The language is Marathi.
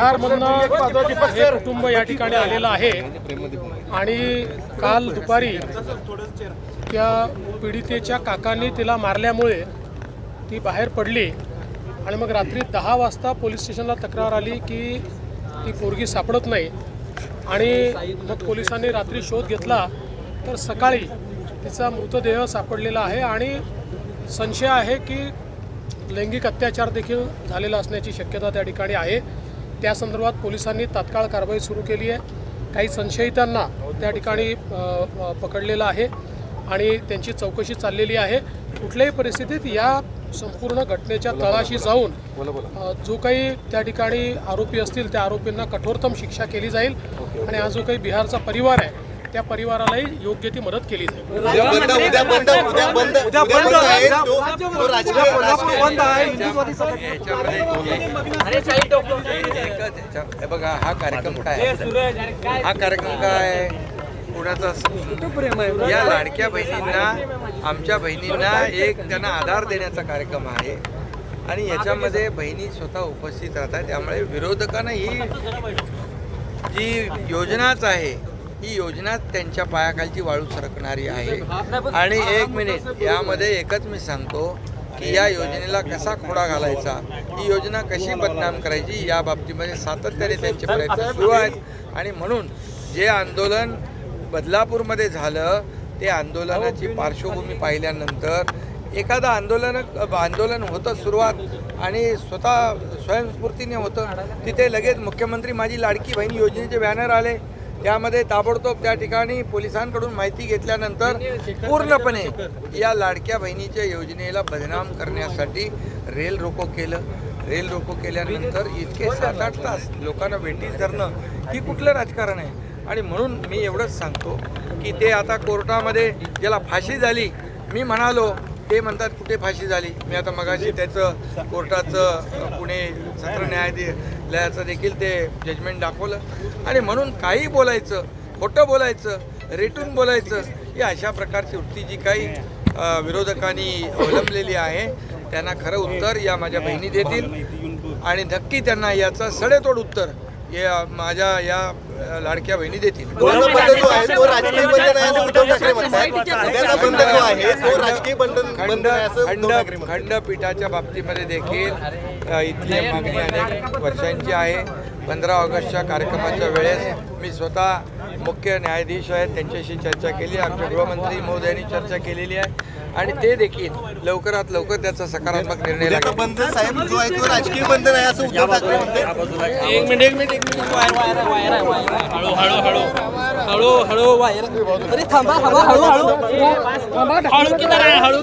बिहारमधनं हे कुटुंब या ठिकाणी आलेलं आहे. आणि काल दुपारी त्या पीडितेच्या काकांनी तिला मारल्यामुळे ती बाहेर पडली. आणि मग रात्री दहा वाजता पोलीस स्टेशनला तक्रार आली की ती पोरगी सापडत नाही. आणि मग पोलिसांनी रात्री शोध घेतला तर सकाळी तिचा मृतदेह सापडलेला आहे. आणि संशय आहे की लैंगिक अत्याचार देखील झालेला असण्याची शक्यता त्या ठिकाणी आहे. त्या संदर्भात पोलिसांनी तात्काळ कारवाई सुरू केली आहे. काही संशयितांना त्या ठिकाणी पकडलेलं आहे आणि त्यांची चौकशी चाललेली आहे. कुठल्याही परिस्थितीत या संपूर्ण घटनेच्या तळाशी जाऊन जो काही त्या ठिकाणी आरोपी असतील त्या आरोपींना कठोरतम शिक्षा केली जाईल आणि हा जो काही बिहारचा परिवार आहे त्या परिवारालाही योग्य ती मदत केली जाईल. हे बघा हा कार्यक्रम काय आहे? हा कार्यक्रम काय स- या लाडक्या बहिणींना आमच्या बहिणींना एक त्यांना आधार देण्याचा कार्यक्रम आहे. आणि याच्यामध्ये बहिणी स्वतः उपस्थित राहतात. त्यामुळे विरोधकांना ही जी योजनाच आहे ही योजना त्यांच्या पायाखालची वाळू सरकणारी आहे. आणि एक मिनिट यामध्ये एकच मी सांगतो की या योजनेला कसा खोडा घालायचा? ही योजना कशी बदनाम करायची? या बाबतीमध्ये सातत्याने त्यांचे प्रयत्न सुरू आहेत. आणि म्हणून जे आंदोलन बदलापूरमध्ये झालं ते आंदोलनाची पार्श्वभूमी पाहिल्यानंतर एखादं आंदोलन आंदोलन होतं सुरुवात आणि स्वतः स्वयंस्फूर्तीने होतं. तिथे लगेच मुख्यमंत्री माझी लाडकी बहीण योजनेचे बॅनर आले. त्यामध्ये ताबडतोब त्या ठिकाणी पोलिसांकडून माहिती घेतल्यानंतर पूर्णपणे या लाडक्या बहिणीच्या योजनेला बदनाम करण्यासाठी रेल रोको केलं. रेल रोको केल्यानंतर इतके सात आठ तास लोकांना वेटीस धरणं ही कुठलं राजकारण आहे? आणि म्हणून मी एवढंच सांगतो की ते आता कोर्टामध्ये ज्याला फाशी झाली मी म्हणालो ते म्हणतात कुठे फाशी झाली? मी आता मगाशी त्याचं कोर्टाचं पुणे सत्र न्यायालयाचं देखील ते जजमेंट दाखवलं. आणि म्हणून काही बोलायचं खोटं बोलायचं रेटून बोलायचं ही अशा प्रकारची वृत्ती जी काही विरोधकांनी अवलंबलेली आहे त्यांना खरं उत्तर या माझ्या बहिणी देतील. आणि नक्की त्यांना याचं सडेतोड उत्तर या माझ्या या लाडक्या बहिणी देतील. उद्याचा बंद जो आहे तो राजकीय बंद नाही असं उद्धव ठाकरे म्हणतात. उद्याचा बंद जो आहे तो राजकीय बंद बंद खंड असं खंड उद्धव ठाकरे म्हणतात. खंडपीठाच्या बाबतीमध्ये देखील अ, इथली मागणी अनेक वर्षांची आहे. पंधरा ऑगस्टच्या कार्यक्रमाच्या वेळेस मी स्वतः मुख्य न्यायाधीश आहेत त्यांच्याशी चर्चा केली आमच्या गृहमंत्री महोदयांनी चर्चा केलेली आहे. आणि ते देखील लवकरात लवकर त्याचा सकारात्मक निर्णय उद्याचा लागेल. बंद साहेब जो आहे तो राजकीय बंद नाही असं उद्धव ठाकरे म्हणतात हळू हळू हळू. हळू हळू वायर. अरे थांबा हवा हळू हळू. हळू हळू